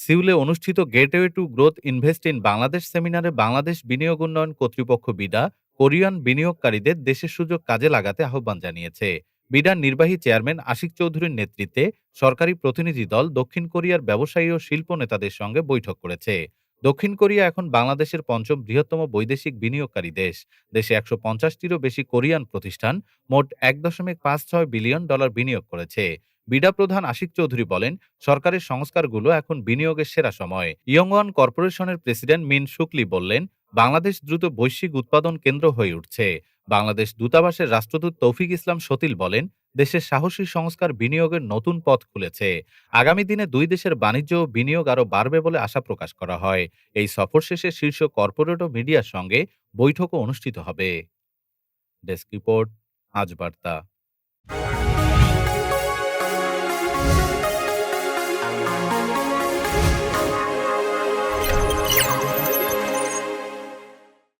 সিউলে অনুষ্ঠিত gateway to growth invest in Bangladesh সেমিনারে বাংলাদেশ বিনিয়োগ উন্নয়ন কর্তৃপক্ষ বিডা, কোরিয়ান বিনিয়োগকারীদের দেশের সুযোগ কাজে লাগাতে আহ্বান জানিয়েছে। বিডার নির্বাহী চেয়ারম্যান আশিক চৌধুরীর নেতৃত্বে সরকারি প্রতিনিধি দল দক্ষিণ কোরিয়ার ব্যবসায়ী ও শিল্প নেতাদের সঙ্গে বৈঠক করেছে। দক্ষিণ কোরিয়া এখন বাংলাদেশের পঞ্চম বৃহত্তম বৈদেশিক বিনিয়োগকারী দেশ। দেশে একশো পঞ্চাশটিরও বেশি কোরিয়ান প্রতিষ্ঠান মোট এক দশমিক পাঁচ ছয় বিলিয়ন ডলার বিনিয়োগ করেছে। বিডা প্রধান আশিক চৌধুরী বলেন, সরকারের সংস্কারগুলো এখন বিনিয়োগের সেরা সময়। ইয়ংওয়ান কর্পোরেশনের প্রেসিডেন্ট মিন শুক্লি বললেন, বাংলাদেশ দ্রুত বৈশ্বিক উৎপাদন কেন্দ্র হয়ে উঠছে। বাংলাদেশ দূতাবাসের রাষ্ট্রদূত তৌফিক ইসলাম সতিল বলেন, দেশের সাহসী সংস্কার বিনিয়োগের নতুন পথ খুলেছে। আগামী দিনে দুই দেশের বাণিজ্য ও বিনিয়োগ আরও বাড়বে বলে আশা প্রকাশ করা হয়। এই সফর শেষে শীর্ষ কর্পোরেট ও মিডিয়ার সঙ্গে বৈঠকও অনুষ্ঠিত হবে। ডেস্ক রিপোর্ট, আজ বার্তা।